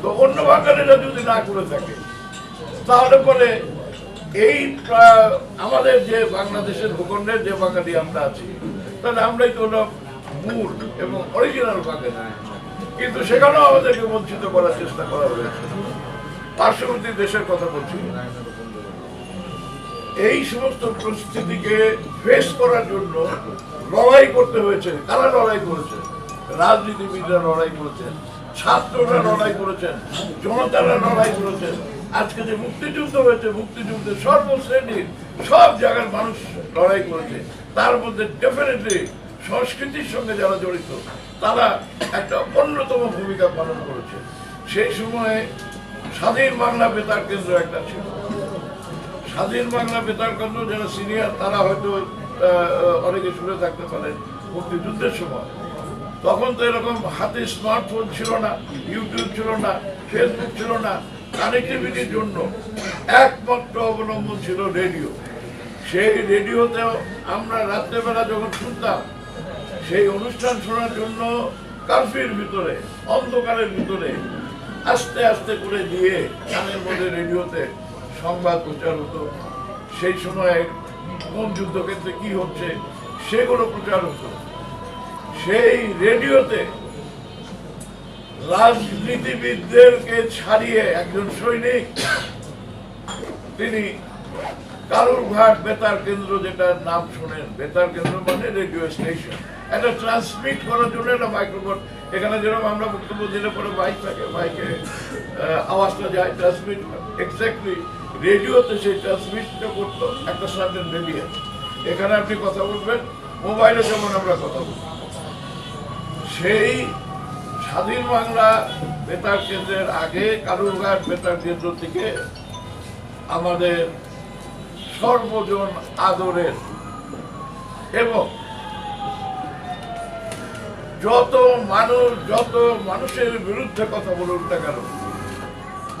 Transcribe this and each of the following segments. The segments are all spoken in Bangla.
তো অন্য বাঙালিরা যদি না করে থাকে, তাহলে পরে এই আমাদের যে বাংলাদেশের ভূখণ্ডের যে বাঙালি আমরা আছি, তাহলে আমরাই তো মূল এবং অরিজিনাল বাঙালি কিন্তু সেখানেও আমাদেরকে বঞ্চিত করার চেষ্টা করা হয়েছে। পার্শ্ববর্তী দেশের কথা বলছি। এই সমস্ত পরিস্থিতিকে ফেস করার জন্য লড়াই করতে হয়েছে। কারা লড়াই করেছে? রাজনীতিবিদরা লড়াই করেছেন ছাত্ররা লড়াই করেছেন, জনতারা লড়াই করেছেন। আজকে যে মুক্তিযুদ্ধ হয়েছে মুক্তিযুদ্ধের সর্বশ্রেণীর সব জায়গার মানুষ লড়াই করেছে। তার মধ্যে ডেফিনেটলি সংস্কৃতির সঙ্গে যারা জড়িত, তারা একটা অন্যতম ভূমিকা পালন করেছে। সেই সময়ে স্বাধীন বাংলা বেতার কেন্দ্র একটা ছিল। স্বাধীন বাংলা বেতার কেন্দ্র, যারা সিনিয়র তারা হয়তো অনেকে শুনে থাকতে পারেন মুক্তিযুদ্ধের সময়। তখন তো এরকম হাতে স্মার্টফোন ছিল না ইউটিউব ছিল না ফেসবুক ছিল না কানেক্টিভিটির জন্য একমাত্র অবলম্বন ছিল রেডিও সেই রেডিওতেও আমরা রাত্রেবেলা যখন শুনতাম, সেই অনুষ্ঠান শোনার জন্য কার্ফির ভিতরে, অন্ধকারের ভিতরে আস্তে আস্তে করে দিয়ে কানের মধ্যে রেডিওতে সংবাদ প্রচার হতো। সেই সময়ে কোন যুদ্ধক্ষেত্রে কি হচ্ছে, সেগুলো প্রচার হতো। সেই রেডিওতে রাজনীতিবিদদেরকে ছাড়িয়ে একজন সৈনিক, তিনি কালুরঘাট বেতার কেন্দ্র যেটা নাম শোনেন, বেতার কেন্দ্র মানে রেডিও স্টেশন। এটা ট্রান্সমিট করার জন্য একটা মাইক্রোফোন। এখানে যেরকম আমরা বক্তব্য দিলে পরে বাইক থাকে বাইকে আওয়াজটা যায়, ট্রান্সমিট এক্স্যাক্টলি রেডিওতে সেই ট্রান্সমিটটা করতো একটা সার্টেন রেডিও এখানে আপনি কথা বলবেন, মোবাইলে যেমন আমরা কথা বলব। সেই স্বাধীন বাংলা বেতার কেন্দ্রের আগে কালুরঘাট বেতার কেন্দ্র থেকে আমাদের সর্বজন আদরের এবং যত মানুষ, যত মানুষের বিরুদ্ধে কথা বলুন না কেন,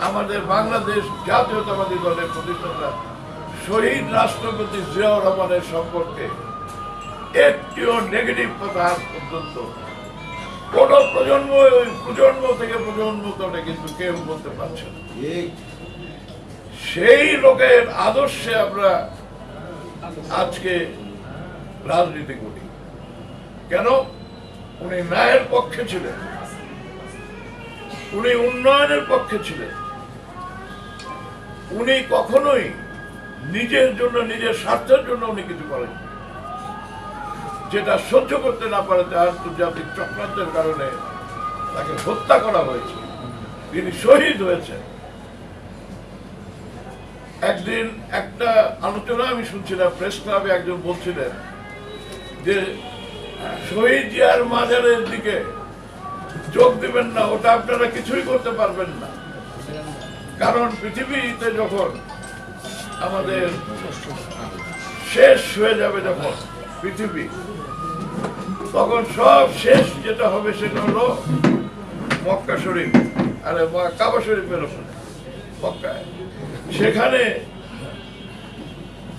আমাদের বাংলাদেশ জাতীয়তাবাদী দলের প্রতিষ্ঠাতা শহীদ রাষ্ট্রপতি জিয়াউর রহমানের সম্পর্কে একটিও নেগেটিভ কথা পর্যন্ত কোন প্রজন্ম ওই প্রজন্ম থেকে প্রজন্ম তলে কিন্তু কেউ বলতে পারছে না। সেই লোকের আদর্শে আমরা আজকে রাজনীতি করি। কেন? উনি ন্যায়ের পক্ষে ছিলেন। উনি উন্নয়নের পক্ষে ছিলেন। উনি কখনোই নিজের জন্য নিজের স্বার্থের জন্য উনি কিছু করেন যেটা সহ্য করতে না পারে আন্তর্জাতিক চক্রান্তের কারণে তাকে হত্যা করা হয়েছে। তিনি শহীদ হয়েছেন। একদিন একটা আলোচনা আমি শুনছিলাম, প্রেস ক্লাবে একজন বলছিলেন যে, শহীদ জিয়ার মাজারের দিকে যোগ দিবেন না, ওটা আপনারা কিছুই করতে পারবেন না। কারণ পৃথিবীতে যখন আমাদের শেষ হয়ে যাবে যখন পৃথিবী। তখন সব শেষ যেটা হবে সেটা হলো মক্কা শরীফ আরে কাবা শরীফের ওখানে মক্কায়। সেখানে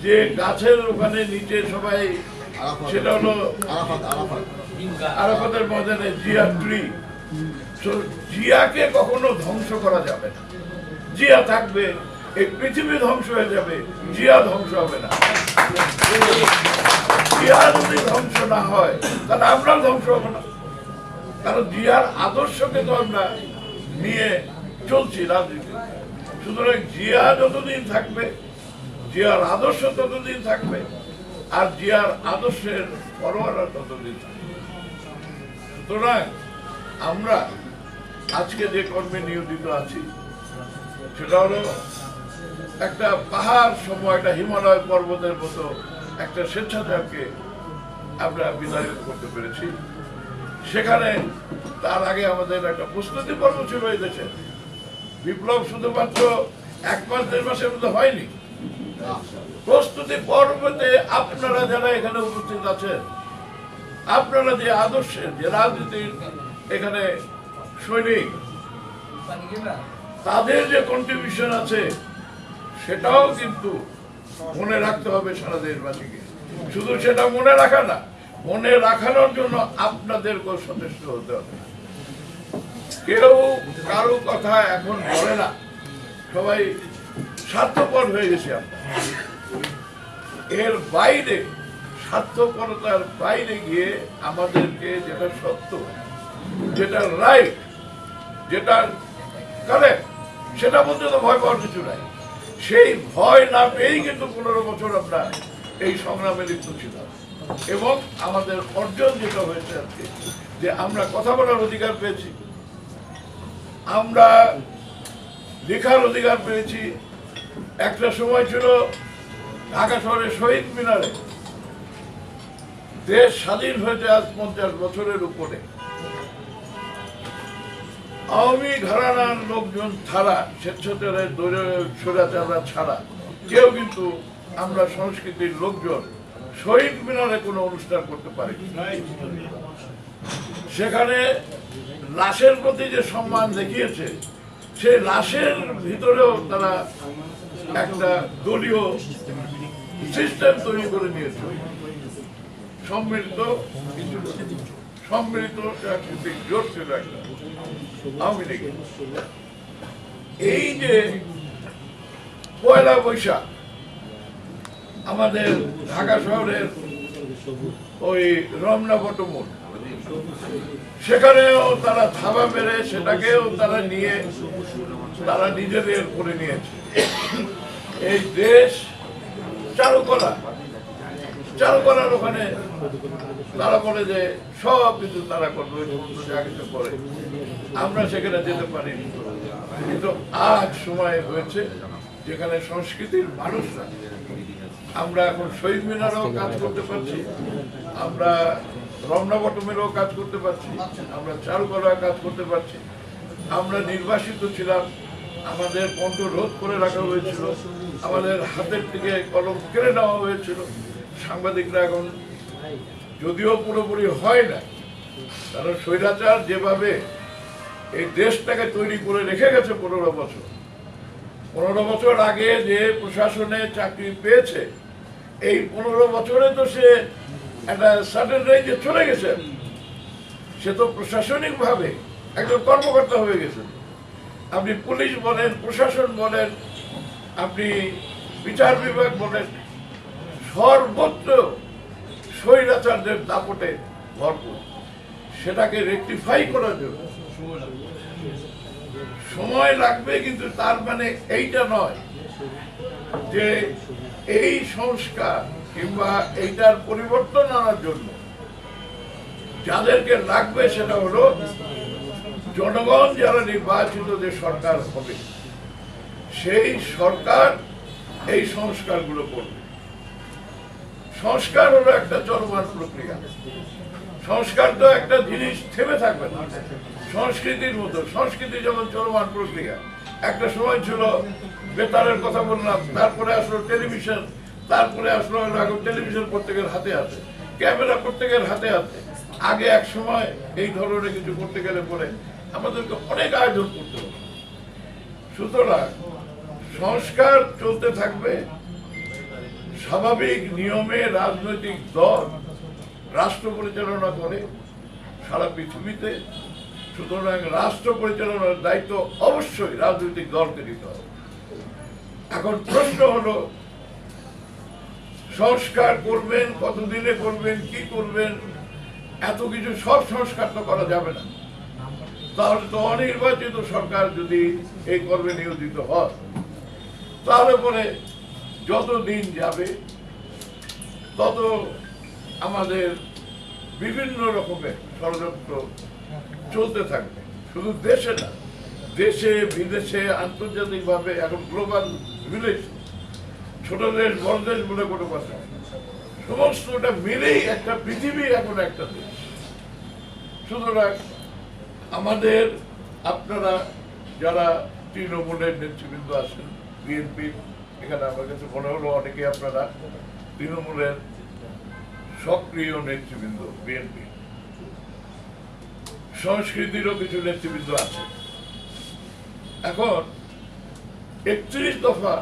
যে গাছের ওখানে নিচে সবাই সেটা হলো আরাফাতের ময়দানে জিয়া ট্রি। জিয়াকে কখনো ধ্বংস করা যাবে না। জিয়া থাকবে এই পৃথিবী ধ্বংস হয়ে যাবে জিয়া ধ্বংস হবে না। জিয়া যদি ধ্বংস না হয়, তাহলে আমরাও ধ্বংস হব না। কারণ জিয়ার আদর্শকে তো আমরা নিয়ে চলছি রাজনীতি সুতরাং জিয়া যতদিন থাকবে জিয়ার আদর্শ ততদিন থাকবে, আর জিয়ার আদর্শের পরোয়ারা ততদিন থাকবে। সুতরাং আমরা আজকে যে কর্মে নিয়োজিত আছি, সেটা হলো একটা পাহাড় সময় একটা হিমালয় পর্বতের মতো একটা স্বেচ্ছাচারকে আমরা বিদায় করতে পেরেছি। সেখানে তার আগে আমাদের একটা প্রস্তুতি পর্ব ছিল এই দেশে। বিপ্লব শুধুমাত্র এক মাস, দেড় মাসের মধ্যে হয়নি। প্রস্তুতি পর্বতে আপনারা যারা এখানে উপস্থিত আছেন, আপনারা যে আদর্শের যে রাজনীতির এখানে সৈনিক, তাদের যে কন্ট্রিবিউশন আছে, সেটাও কিন্তু মনে রাখতে হবে সারা দেশবাসীকে। শুধু সেটা মনে রাখা না, মনে রাখানোর জন্য আপনাদেরকেও সচেষ্ট হতে হবে। কেউ কারও কথা এখন বলে না, সবাই স্বার্থপর হয়ে গেছে আমরা। এর বাইরে, স্বার্থপরতার বাইরে গিয়ে আমাদেরকে যেটা সত্য, যেটা রাইট যেটা কারেক্ট সেটা বলতে তো ভয় পাওয়ার কিছু নাই। সেই ভয় না পেয়েই কিন্তু পনেরো বছর আমরা এই সংগ্রামে লিপ্ত ছিলাম এবং আমাদের অর্জন যেটা হয়েছে আজকে যে আমরা কথা বলার অধিকার পেয়েছি, আমরা লেখার অধিকার পেয়েছি। একটা সময় ছিল ঢাকা শহরের শহীদ মিনারে। দেশ স্বাধীন হয়েছে আজ পঞ্চাশ বছরের উপরে। আওয়ামী ঘরানার লোকজন ছাড়া, স্বেচ্ছাচারের দৈরে স্বৈরাচাররা ছাড়া, কেউ কিন্তু আমরা সংস্কৃতির লোকজন শহীদ মিনারে কোনো অনুষ্ঠান করতে পারি। সেখানে লাশের প্রতি যে সম্মান দেখিয়েছে, সেই লাশের ভিতরেও তারা একটা দলীয় সিস্টেম তৈরি করে নিয়েছে। সম্মিলিত সম্মিলিত সাংস্কৃতিক জোট ছিল একটা। এই যে পয়লা বৈশাখ আমাদের ঢাকা শহরের ওই রমনা বটমূল সেখানেও তারা থাবা মেরে সেটাকেও তারা নিয়ে, তারা নিজেদের করে নিয়েছে। এই দেশ চারুকলা। চারুকলার ওখানে তারা বলে যে সব কিছু তারা করবে করে। আমরা সেখানে যেতে পারিনি। কিন্তু আজ সময় হয়েছে যেখানে সংস্কৃতির মানুষরা। আমরা এখন শহীদ মিনারও কাজ করতে পারছি। আমরা রমনা বটমেরও কাজ করতে পারছি। আমরা চারুকলার কাজ করতে পারছি। আমরা নির্বাসিত ছিলাম। আমাদের কণ্ঠ রোধ করে রাখা হয়েছিল। আমাদের হাতের থেকে কলম কেড়ে নেওয়া হয়েছিল। সাংবাদিকরা এখন যদিও পুরোপুরি হয় না, কারণ স্বৈরাচার যেভাবে এই দেশটাকে তৈরি করে রেখে গেছে পনেরো বছর পনেরো বছর আগে যে প্রশাসনে চাকরি পেয়েছে, এই পনেরো বছরে তো সে একটা সার্টেন রেঞ্জে চলে গেছে। সে তো প্রশাসনিক ভাবে একজন কর্মকর্তা হয়ে গেছেন আপনি পুলিশ বলেন, প্রশাসন বলেন, আপনি বিচার বিভাগ বলেন, সর্বত্র স্বৈরাচারদের দাপটে ভরপুর। সেটাকে রেকটিফাই করার জন্য। সময় লাগবে, কিন্তু তার মানে এইটা নয় যে এই সংস্কার কিংবা এইটার পরিবর্তন আনার জন্য যাদেরকে লাগবে সেটা হলো জনগণ, যারা নির্বাচিত যে সরকার হবে, সেই সরকার এই সংস্কারগুলো করবে। সংস্কার হলো একটা চলমান প্রক্রিয়া। সংস্কার তো একটা জিনিস থেমে থাকবে না। সংস্কৃতির মতো, সংস্কৃতি যেমন চলমান প্রক্রিয়া। একটা সময় ছিল বেতারের কথা বললাম, তারপরে আসলো টেলিভিশন, তারপরে আসলো এখন টেলিভিশন প্রত্যেকের হাতে আছে ক্যামেরা প্রত্যেকের হাতে আছে আগে এক সময় এই ধরনের কিছু করতে গেলে পরে আমাদেরকে অনেক আয়োজন করতে হবে সুতরাং সংস্কার চলতে থাকবে, স্বাভাবিক নিয়মে রাজনৈতিক দল রাষ্ট্র পরিচালনা করে সারা পৃথিবীতে। সুতরাং রাষ্ট্র পরিচালনার দায়িত্ব অবশ্যই রাজনৈতিক দলকে দিতে হবে। এখন প্রশ্ন হলো, সংস্কার করবেন, কতদিনে করবেন, কি করবেন? এত কিছু সব সংস্কার তো করা যাবে না। তাহলে তো অনির্বাচিত সরকার যদি এই কর্মে নিয়োজিত হয়, তাহলে পরে যত দিন যাবে, তত আমাদের বিভিন্ন রকমের ষড়যন্ত্র চলতে থাকবে। শুধু দেশে না, দেশে, বিদেশে আন্তর্জাতিকভাবে এখন গ্লোবাল ভিলেজ ছোট দেশ, বড় দেশ বলে কোনো কথা সমস্তটা মিলেই একটা পৃথিবী, এখন একটা দেশ। সুতরাং আমাদের, আপনারা যারা তৃণমূলের নেতৃবৃন্দ আছেন, বিএনপি, এখানে আমার কাছে মনে হলো অনেকে আপনারা, তৃণমূলের সক্রিয় নেতৃবৃন্দ, বিএনপি। সংস্কৃতিরও কিছু নেতৃবৃন্দ আছে। এখন একত্রিশ দফা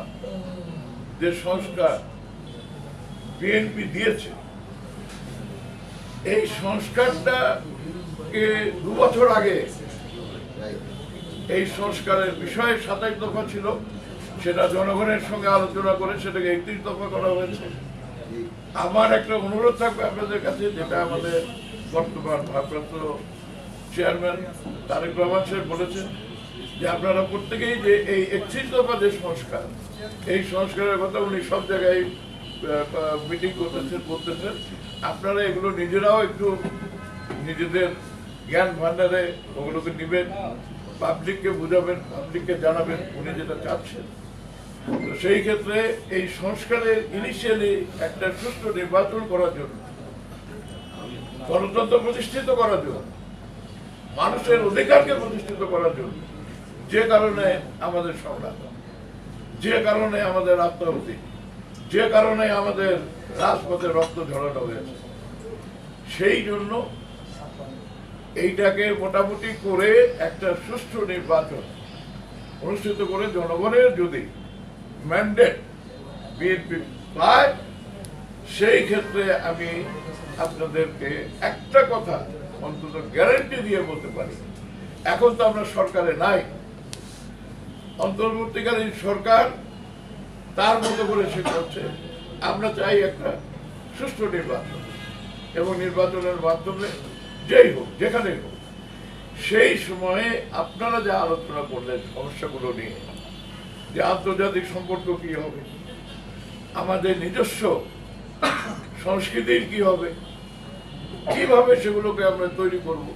যে সংস্কার বিএনপি দিয়েছে, এই সংস্কারটা দু বছর আগে এই সংস্কারের বিষয়ে সাতাইশ দফা ছিল, সেটা জনগণের সঙ্গে আলোচনা করে সেটাকে একত্রিশ দফা করা হয়েছে। আমার একটা অনুরোধ থাকবে আপনাদের কাছে, যেটা আমাদের বর্তমান ভারপ্রাপ্ত চেয়ারম্যান তারেক রহমান সাহেব বলেছেন যে আপনারা প্রত্যেকেই যে এই একত্রিশ দফা যে সংস্কার, এই সংস্কারের কথা উনি সব জায়গায় মিটিং করতেছেন, বলতেছেন। আপনারা এগুলো নিজেরাও একটু নিজেদের জ্ঞান ভান্ডারে ওগুলোকে নেবেন পাবলিককে বুঝাবেন পাবলিককে জানাবেন, উনি যেটা চাচ্ছেন। তো সেই ক্ষেত্রে এই সংস্কারের ইনিশিয়ালি একটা সুষ্ঠু নির্বাচন করার জন্য, গণতন্ত্র প্রতিষ্ঠিত করার জন্য মানুষের অধিকারকে প্রতিষ্ঠিত করার জন্য। যে কারণে আমাদের সংগ্রাম, যে কারণে আমাদের আত্মাহুতি, যে কারণে আমাদের রাজপথে রক্ত ঝরানো হয়েছে, সেই জন্য এইটাকে মোটামুটি করে একটা সুষ্ঠু নির্বাচন অনুষ্ঠিত করে জনগণের যদি ম্যান্ডেট বিএনপি পায়, সেই ক্ষেত্রে আমি আপনাদেরকে একটা কথা অন্তত গ্যারান্টি দিয়ে বলতে পারি। এখন তো আমরা সরকারে নাই। অন্তর্বর্তীকালীন সরকার তার মতো করে সে করছে। আমরা চাই একটা সুষ্ঠু নির্বাচন। এবং নির্বাচনের মাধ্যমে যেই হোক, যেখানেই হোক, সেই সময়ে আপনারা যে আলোচনা করলেন সমস্যাগুলো নিয়ে, যে আন্তর্জাতিক সম্পর্ক কি হবে, আমাদের নিজস্ব সংস্কৃতির কি হবে কীভাবে সেগুলোকে আমরা তৈরি করব?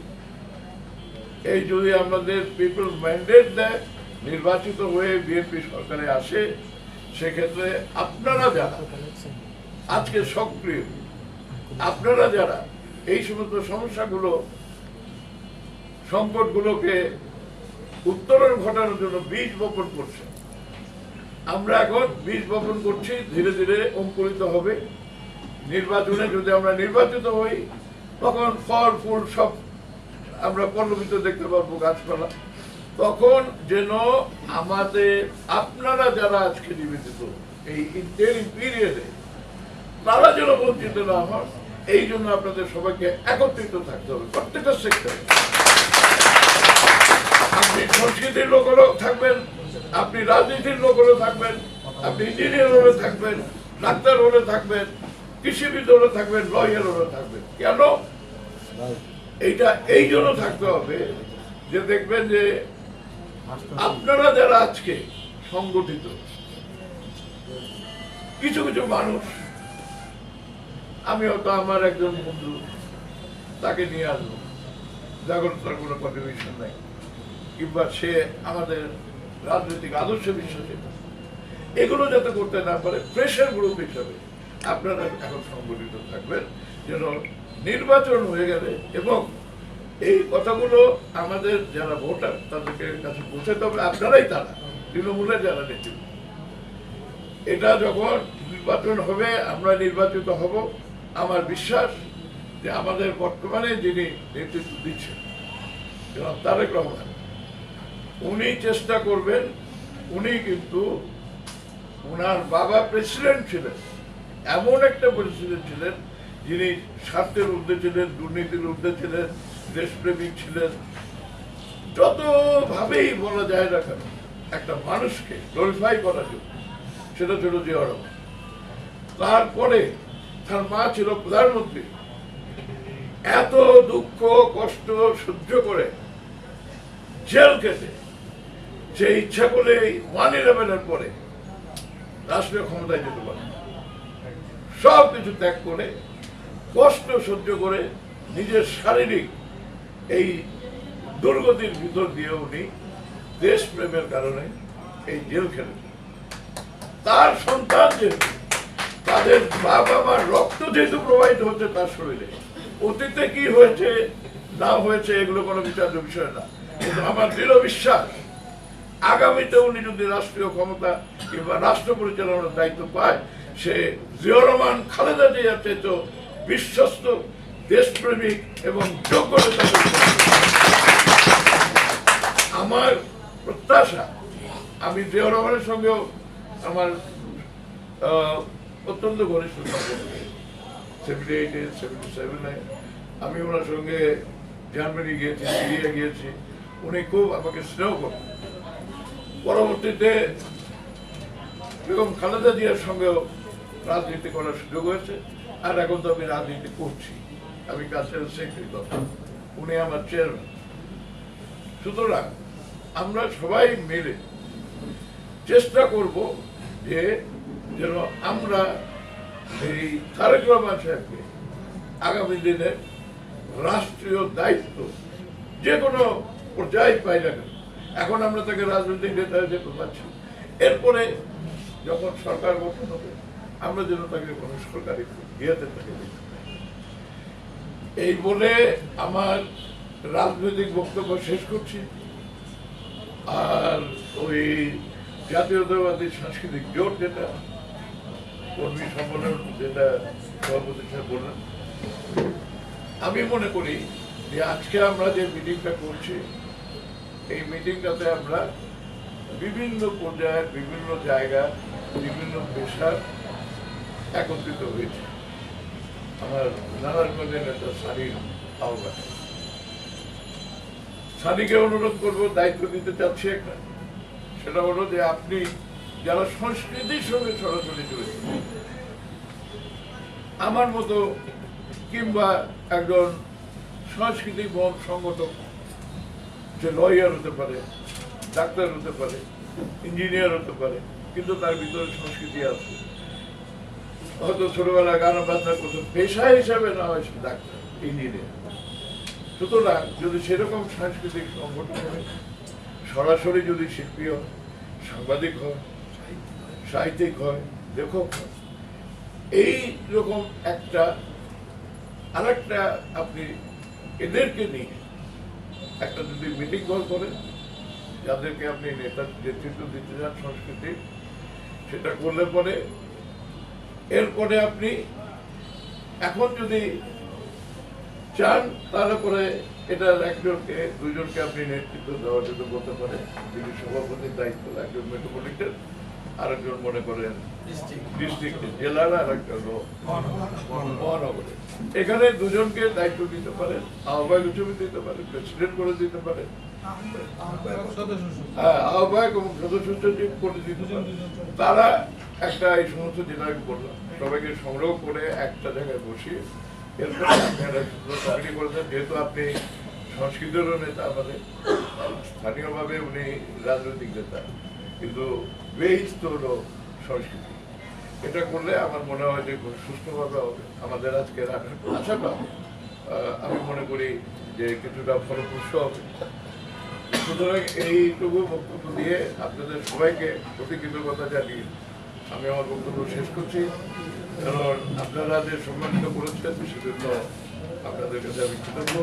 এই যদি আমাদের পিপল ম্যান্ডেট দেয়, নির্বাচিত হয়ে বিএনপি সরকারে আসে, সেক্ষেত্রে আপনারা যারা আজকে সক্রিয়, আপনারা যারা এই সমস্ত সমস্যাগুলো, সংকটগুলোকে উত্তরণ ঘটানোর জন্য বীজ বপন করছে, আমরা এখন বীজ বপন করছি, ধীরে ধীরে অঙ্কুরিত হবে। নির্বাচনে যদি আমরা নির্বাচিত হই তখন ফল, ফুল সব আমরা পল্লবিত দেখতে পারব, গাছপালা। তখন যেন আমাদের, আপনারা যারা আজকে নিবেদিত এই ইন্টারিম পিরিয়ডে তারা যেন বঞ্চিত না হন, এই জন্য আপনাদের সবাইকে একত্রিত থাকতে হবে, প্রত্যেকটা সেক্টরে আপনি সংস্কৃতির লোকেরও থাকবেন, আপনি রাজনীতির লোকেরও থাকবেন, আপনি ইঞ্জিনিয়ার হলে থাকবেন, ডাক্তার হলে থাকবেন, কৃষিবিদ হলে থাকবেন লয়ার হলে থাকবেন। কেন? এইটা, এই জন্য থাকতে হবে যে দেখবেন যে আপনারা যারা আজকে সংগঠিত, কিছু কিছু মানুষ আমি হয়তো আমার একজন বন্ধু, তাকে নিয়ে আসব। জাগরতার কোনো কন্ট্রিবিউশন নাই। কিংবা সে আমাদের রাজনৈতিক আদর্শ বিশ্বাসী। এগুলো যাতে করতে না পারে প্রেশার গ্রুপ হিসাবে আপনারা এখন সংগঠিত থাকবেন। যেন নির্বাচন হয়ে গেলে এবং এই কথাগুলো আমাদের যারা ভোটার, তাদেরকে কাছে পৌঁছাতে হবে। আপনারাই তারা, তৃণমূলের যারা নেতৃত্ব। এটা যখন নির্বাচন হবে, আমরা নির্বাচিত হব। আমার বিশ্বাস যে আমাদের বর্তমানে যিনি নেতৃত্ব দিচ্ছেন, জনাব তারেক রহমান, উনি চেষ্টা করবেন, উনি কিন্তু ওনার বাবা প্রেসিডেন্ট ছিলেন। এমন একটা পরিস্থিতি ছিলেন যিনি স্বার্থের ঊর্ধ্বে ছিলেন, দুর্নীতির ঊর্ধ্বে ছিলেন, দেশপ্রেমিক ছিলেন। যতভাবেই বলা যায় না কেন, একটা মানুষকে গ্লোরিফাই করার জন্য, সেটা ছিল জিয়া তারপরে তার মা ছিল প্রধানমন্ত্রী। এত দুঃখ, কষ্ট সহ্য করে জেল কেটে যে ইচ্ছা করলে ওয়ান ইলেভেনের পরে রাষ্ট্রীয় ক্ষমতায় যেতে পারে। সব কিছু ত্যাগ করে, কষ্ট সহ্য করে নিজের শারীরিক এই দুর্গতির ভিতর দিয়ে উনি দেশপ্রেমের কারণে এই জেল খেলেছেন তার সন্তান যেহেতু, তাদের বাবা মার রক্ত যেহেতু প্রবাহিত হচ্ছে তার শরীরে, অতীতে কি হয়েছে, না হয়েছে, এগুলো কোনো বিচার্য বিষয় না। কিন্তু আমার দৃঢ় বিশ্বাস, আগামীতে উনি যদি রাষ্ট্রীয় ক্ষমতা কিংবা রাষ্ট্র পরিচালনার দায়িত্ব পায় সে জিয়া রহমান, খালেদা জিয়ার চাইতে বিশ্বস্ত, দেশপ্রেমিক এবং। আমার প্রত্যাশা, আমি জিয়া রহমানের সঙ্গেও আমার অত্যন্ত ঘনিষ্ঠ সেভেন্টি এইটে সেভেন্টি সেভেনে আমি ওনার সঙ্গে জার্মানি গিয়েছি সিরিয়া গিয়েছি। উনি খুব আমাকে স্নেহ করতেন পরবর্তীতে, বেগম খালেদা জিয়ার সঙ্গেও রাজনীতি করার সুযোগ হয়েছে, আর এখন তো আমি রাজনীতি করছি। আমি কালচারাল সেক্রেটারি উনি আমার চেয়ারম্যান সুতরাং আমরা সবাই মিলে চেষ্টা করব যে যেন আমরা এই তারেক রহমান সাহেবকে আগামী দিনে রাষ্ট্রীয় দায়িত্ব যে কোনো পর্যায়ে পাই না কেন, এখন আমরা তাকে রাজনৈতিক নেতা যেতে পারছি এরপরে যখন সরকার গঠন হবে আমরা যেন তাকে কোনো সরকারি ইয়েতে তাকে এই বলে আমার রাজনৈতিক বক্তব্য শেষ করছি। আর ওই জাতীয়তাবাদী সাংস্কৃতিক জোট যেটা, কর্মী সম্মেলন যেটা সভাপতি সাহেব বললেন, আমি মনে করি যে আজকে আমরা যে মিটিংটা করছি, এই মিটিংটাতে আমরা বিভিন্ন পর্যায়ের, বিভিন্ন জায়গা বিভিন্ন পেশার একত্রিত হয়েছে। আমার নারায়ণগঞ্জের নেতা সারির আহ্বান সাদিকে অনুরোধ করব, দায়িত্ব দিতে চাচ্ছি একটা। সেটা হলো যে আপনি যারা সংস্কৃতির সঙ্গে সরাসরি জড়িত, আমার মতো কিংবা একজন সংস্কৃতি মন সংগঠক, যে লয়ার হতে পারে, ডাক্তার হতে পারে, ইঞ্জিনিয়ার হতে পারে, কিন্তু তার ভিতরে সংস্কৃতি আছে। হয়তো ছোটবেলায় গান বাজনা করতো। পেশা হিসাবে না হয় ডাক্তার, ইঞ্জিনিয়ার। সুতরাং যদি সেরকম সাংস্কৃতিক সংগঠন হয়, সরাসরি যদি শিল্পী হয়, সাংবাদিক হয়, সাহিত্যিক হয়, লেখক হয়, এই রকম একটা, আরেকটা আপনি এদেরকে নিয়ে একটা যদি মিটিং কল করেন, যাদেরকে আপনি নেতার নেতৃত্ব দিতে চান সংস্কৃতি সেটা করলে পরে এরপরে আপনি এখন যদি চান তাহলে পরে এটার একজনকে দুজনকে আপনি নেতৃত্ব দেওয়ার জন্য বলতে পারেন যিনি সভাপতির দায়িত্ব একজন মেট্রোপলিটন আরেকজন মনে করেন ডিস্ট্রিক্ট জেলার আর হলো মহানগরে এখানে দুজনকে দায়িত্ব দিতে পারেন আহ্বায়ক হিসেবে দিতে পারেন প্রেসিডেন্ট করে দিতে পারেন হ্যাঁ আহ্বায়ক এবং সদস্য সচিব করে দিতে পারেন তারা একটা এই সমস্ত যেটা আমি বললাম সবাইকে সংগ্রহ করে একটা জায়গায় বসিয়ে এরপরে আপনি একটা কমিটি করেছেন, যেহেতু আপনি সংস্কৃতেরও নেতা আমাদের, স্থানীয়ভাবে উনি রাজনৈতিক নেতা, কিন্তু বেশ সংস্কৃতি। এটা করলে আমার মনে হয় যে সুস্থভাবে হবে। আমাদের আজকে আশাটা আমি মনে করি যে কিছুটা ফলপ্রসূ হবে। সুতরাং এইটুকু বক্তব্য দিয়ে আপনাদের সবাইকে অতি কৃতজ্ঞতা জানিয়ে আমি আমার বক্তব্য শেষ করছি। কারণ আপনারা যে সম্মানিত করেছেন সেজন্য আপনাদের কাছে আমি কৃতজ্ঞ।